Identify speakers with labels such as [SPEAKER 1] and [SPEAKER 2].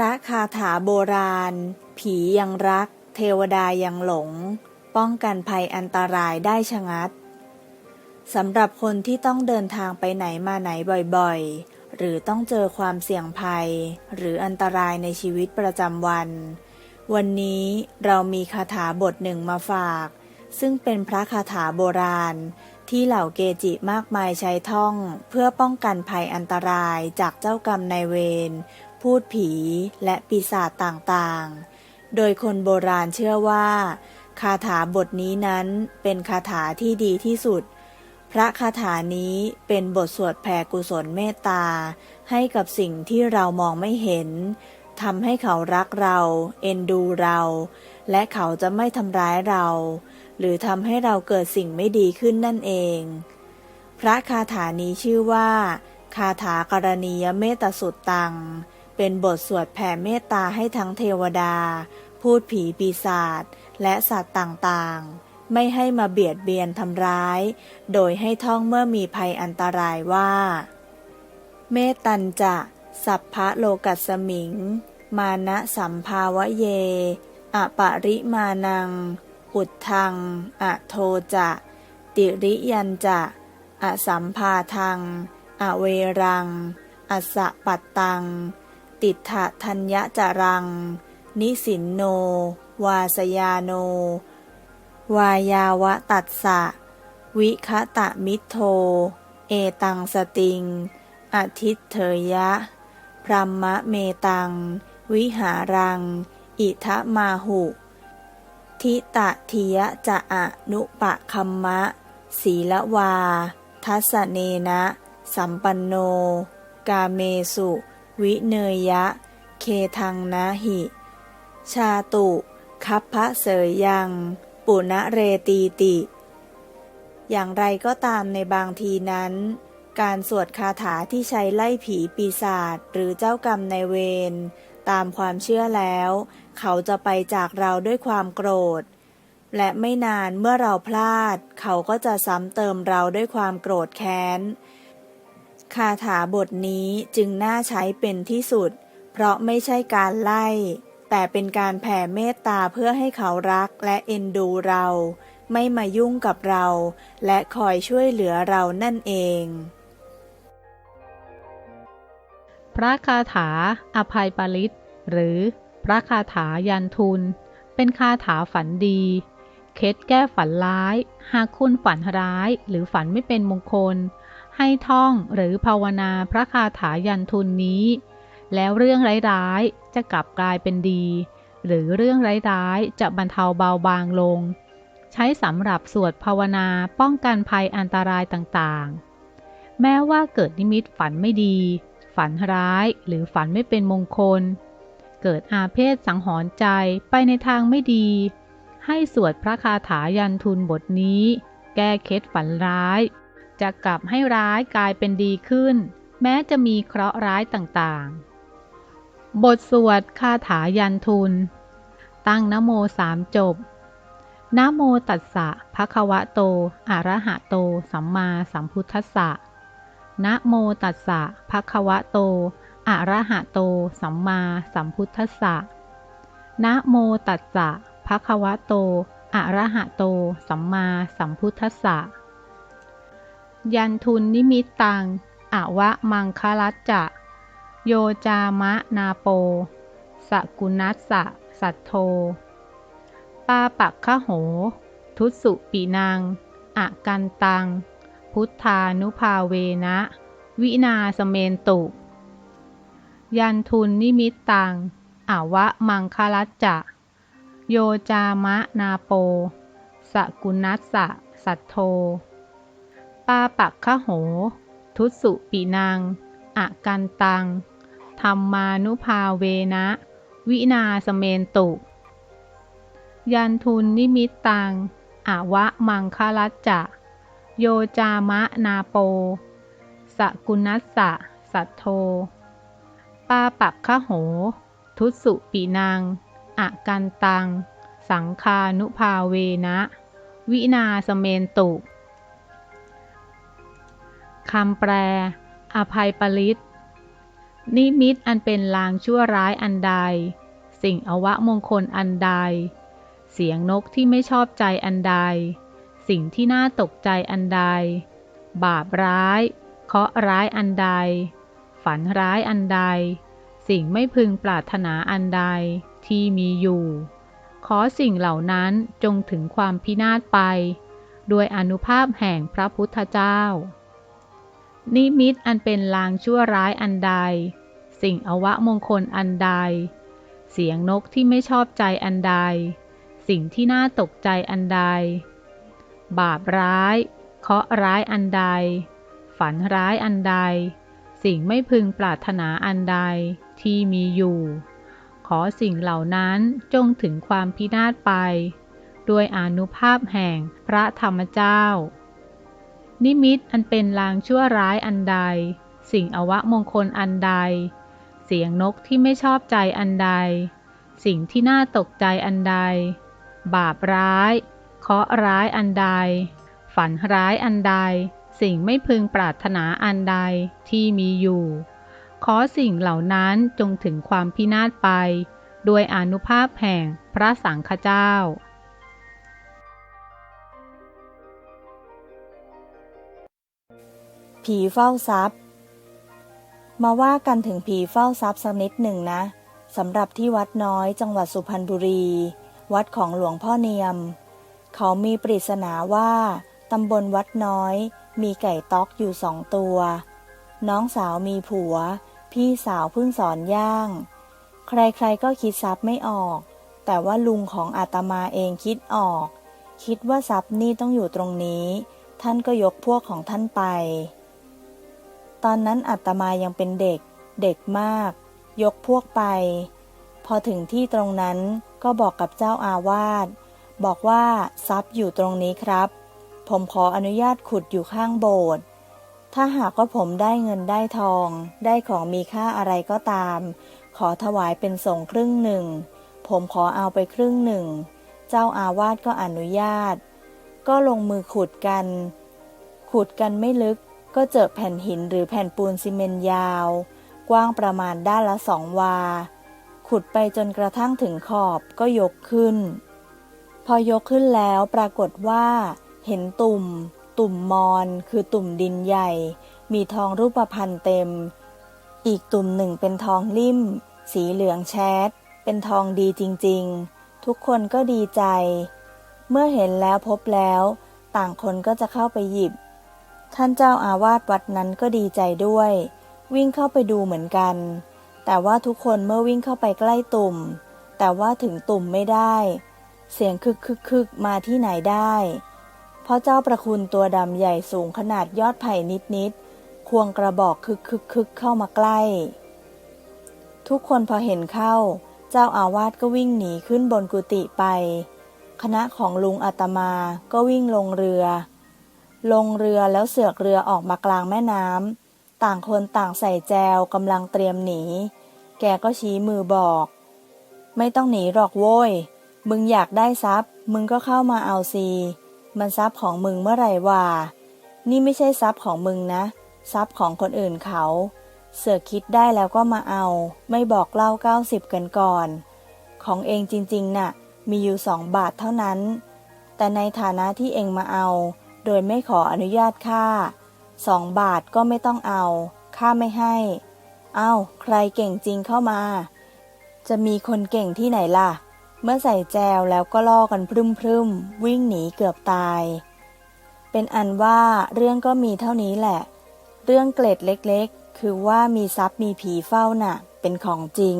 [SPEAKER 1] พระคาถาโบราณ ผียังรัก เทวดายังหลง ป้องกันภัยอันตรายได้ชะงัดสำหรับคนที่ต้องเดินทางไปไหนมาไหนบ่อยๆ หรือต้องเจอความเสี่ยงภัย หรืออันตรายในชีวิตประจำวัน วันนี้เรามีคาถาบทหนึ่งมาฝาก ซึ่งเป็นพระคาถาโบราณ ที่เหล่าเกจิมากมายใช้ท่อง เพื่อป้องกันภัยอันตรายจากเจ้ากรรมนายเวร พูดผีและปีศาจต่างๆ โดยคนโบราณเชื่อว่า คาถาบทนี้นั้นเป็นคาถาที่ดีที่สุด พระคาถานี้เป็นบทสวดแผ่กุศลเมตตา ให้กับสิ่งที่เรามองไม่เห็นทำให้เขารักเรา เอ็นดูเรา และเขาจะไม่ทำร้ายเรา หรือทำให้เราเกิดสิ่งไม่ดีขึ้นนั่นเอง พระคาถานี้ชื่อว่า คาถากรณียเมตสุตตัง เป็นบทสวดแผ่เมตตาให้ทั้งเทวดา พูดผีปีศาจและสัตว์ต่างๆ ไม่ให้มาเบียดเบียนทำร้าย โดยให้ท่องเมื่อมีภัยอันตรายว่า เมตันจะ สัพพะโลกัสมิง มานะสัมภาวะเยอปริมานัง อุดทัง อโทจะ ติริยันจะ อสัมภาทัง อเวรัง อสะปัตตัง ติถะทัญญจรัง นิสินโน วาสยาโน วายาวะตัสสะ วิคตะมิโท เอตังสติงอทิตเถยะ พรัมมะเมตัง วิหารัง อิทะมาหุ ทิตะทิยะจะอะนุปะคัมมะ ศีละวา ทัสเนนะ สัมปันโน กาเมสุ วิเนยะ เคทังนะหิ ชาตุคัพพะเสยยัง ปุณะเรตีติ อย่างไรก็ตามในบางทีนั้น การสวดคาถาที่ใช้ไล่ผีปีศาจหรือเจ้ากรรมในเวรตามความเชื่อแล้ว เขาจะไปจากเราด้วยความโกรธ และไม่นานเมื่อเราพลาด เขาก็จะซ้ำเติมเราด้วยความโกรธแค้น คาถาบทนี้จึงน่าใช้เป็นที่สุด เพราะไม่ใช่การไล่ แต่เป็นการแผ่เมตตาเพื่อให้เขารักและเอ็นดูเรา ไม่มายุ่งกับเรา และคอยช่วยเหลือเรานั่นเอง
[SPEAKER 2] พระคาถาอภัยปริตหรือพระคาถายันทุน เป็นคาถาฝันดี เคล็ดแก้ฝันร้าย หากคุณฝันร้ายหรือฝันไม่เป็นมงคล ให้ท่องหรือภาวนาพระคาถายันทุนนี้ แล้วเรื่องร้ายๆจะกลับกลายเป็นดี หรือเรื่องร้ายๆจะบรรเทาเบาบางลง ใช้สำหรับสวดภาวนาป้องกันภัยอันตรายต่างๆ แม้ว่าเกิดนิมิตฝันไม่ดี ฝันร้ายหรือฝันไม่เป็นมงคล เกิดอาเพศสังหรณ์ใจไปในทางไม่ดี ให้สวดพระคาถายันทุนบทนี้ แก้เคล็ดฝันร้าย จะกลับให้ร้ายกลายเป็นดีขึ้น แม้จะมีเคราะห์ร้ายต่างๆ บทสวดคาถายันทุน ตั้งนโมสามจบนโมตัสสะภะคะวะโต อะระหะโต สัมมาสัมพุทธัสสะนะโมตัสสะภะคะวะโต อะระหะโต สัมมาสัมพุทธัสสะนะโมตัสสะภะคะวะโต อะระหะโต สัมมาสัมพุทธัสสะ ยันทุนนิมิตตังอวะมังคลัสจะ โยจามะนาโป สกุนัสสะสัทโท ปาปักขะโห ทุสุปีนางอะกันตัง พุทธานุภาเวนะ วินาสเมนตุ ยันทุนนิมิตตังอวะมังคลัสจะ โยจามะนาโป สกุนัสสะสัทโท ปาปักขะโห ทุสุปีนางอะกันตัง ธรรมานุภาเวนะ วินาสเมนตุ ยันทุนนิมิตตังอวะมังคลัสจะ โยจามะนาโป สกุนัสสะ สัทโท ปาปักขะโห ทุสุปีนางอะกันตัง สังคานุภาเวนะ วินาสเมนตุ คำแปล อภัยปริตนิมิตอันเป็นลางชั่วร้ายอันใด สิ่งอวะมงคลอันใด เสียงนกที่ไม่ชอบใจอันใด สิ่งที่น่าตกใจอันใด บาปร้าย เคาะร้ายอันใด ฝันร้ายอันใด สิ่งไม่พึงปรารถนาอันใดที่มีอยู่ ขอสิ่งเหล่านั้นจงถึงความพินาศไป ด้วยอนุภาพแห่งพระพุทธเจ้า นิมิตอันเป็นลางชั่วร้ายอันใด สิ่งอวะมงคลอันใด เสียงนกที่ไม่ชอบใจอันใด สิ่งที่น่าตกใจอันใด บาปร้าย เคาะร้ายอันใด ฝันร้ายอันใด สิ่งไม่พึงปรารถนาอันใดที่มีอยู่ ขอสิ่งเหล่านั้นจงถึงความพินาศไป ด้วยอนุภาพแห่งพระธรรมเจ้า นิมิตอันเป็นลางชั่วร้ายอันใด สิ่งอวะมงคลอันใด เสียงนกที่ไม่ชอบใจอันใด สิ่งที่น่าตกใจอันใด บาปร้าย เคาะร้ายอันใด ฝันร้ายอันใด สิ่งไม่พึงปรารถนาอันใดที่มีอยู่ ขอสิ่งเหล่านั้นจงถึงความพินาศไป ด้วยอนุภาพแห่งพระสังฆเจ้า
[SPEAKER 1] ผีเฝ้าทรัพย์ มาว่ากันถึงผีเฝ้าทรัพย์สักนิดหนึ่งนะสำหรับที่วัดน้อยจังหวัดสุพรรณบุรี วัดของหลวงพ่อเนียม เขามีปริศนาว่าตำบลวัดน้อย มีไก่ต๊อกอยู่สองตัว น้องสาวมีผัว พี่สาวเพิ่งสอนย่าง ใครๆก็คิดทรัพย์ไม่ออก แต่ว่าลุงของอาตมาเองคิดออก คิดว่าทรัพย์นี่ต้องอยู่ตรงนี้ ท่านก็ยกพวกของท่านไป ตอนนั้นอาตมายังเป็นเด็ก เด็กมาก ยกพวกไป พอถึงที่ตรงนั้นก็บอกกับเจ้าอาวาสบอกว่าทรัพย์อยู่ตรงนี้ครับ ผมขออนุญาตขุดอยู่ข้างโบสถ์ถ้าหากว่าผมได้เงินได้ทอง ได้ของมีค่าอะไรก็ตาม ขอถวายเป็นสงฆ์ครึ่งหนึ่ง ผมขอเอาไปครึ่งหนึ่ง เจ้าอาวาสก็อนุญาต ก็ลงมือขุดกัน ขุดกันไม่ลึก ก็เจอแผ่นหินหรือแผ่นปูนซีเมนยาว กว้างประมาณด้านละสองวา ขุดไปจนกระทั่งถึงขอบก็ยกขึ้น พอยกขึ้นแล้วปรากฏว่า เห็นตุ่ม ตุ่มมอนคือตุ่มดินใหญ่ มีทองรูปพรรณเต็ม อีกตุ่มหนึ่งเป็นทองลิ่ม สีเหลืองแชดเป็นทองดีจริงๆ ทุกคนก็ดีใจ เมื่อเห็นแล้วพบแล้ว ต่างคนก็จะเข้าไปหยิบ ท่านเจ้าอาวาสวัดนั้นก็ดีใจด้วย วิ่งเข้าไปดูเหมือนกัน แต่ว่าทุกคนเมื่อวิ่งเข้าไปใกล้ตุ่ม แต่ว่าถึงตุ่มไม่ได้ เสียงคึกคึกคึกมาที่ไหนได้เพราะเจ้าประคุณตัวดำใหญ่สูงขนาดยอดไผ่นิดนิดควงกระบอกคึกคึกคึกเข้ามาใกล้ ทุกคนพอเห็นเข้า เจ้าอาวาสก็วิ่งหนีขึ้นบนกุฏิไป คณะของลุงอาตมาก็วิ่งลงเรือ ลงเรือแล้วเสือกเรือออกมากลางแม่น้ำต่างคนต่างใส่แจวกำลังเตรียมหนี แกก็ชี้มือบอก ไม่ต้องหนีหรอกโว้ย มึงอยากได้ทรัพย์ มึงก็เข้ามาเอาซีมันทรัพย์ของมึงเมื่อไหร่ว่า นี่ไม่ใช่ทรัพย์ของมึงนะ ทรัพย์ของคนอื่นเขา เสือกคิดได้แล้วก็มาเอา ไม่บอกเล่าเก้าสิบกันก่อน ของเองจริงๆน่ะ มีอยู่สองบาทเท่านั้น แต่ในฐานะที่เองมาเอา โดยไม่ขออนุญาตค่าสองบาทก็ไม่ต้องเอาค่าไม่ให้ เอา้า ใครเก่งจริงเข้ามา จะมีคนเก่งที่ไหนล่ะ เมื่อใส่แจวแล้วก็ล่อกันพรึมพรึมวิ่งหนีเกือบตาย เป็นอันว่าเรื่องก็มีเท่านี้แหละ เรื่องเกล็ดเล็กๆ คือว่ามีทรัพย์มีผีเฝ้าน่ะ เป็นของจริง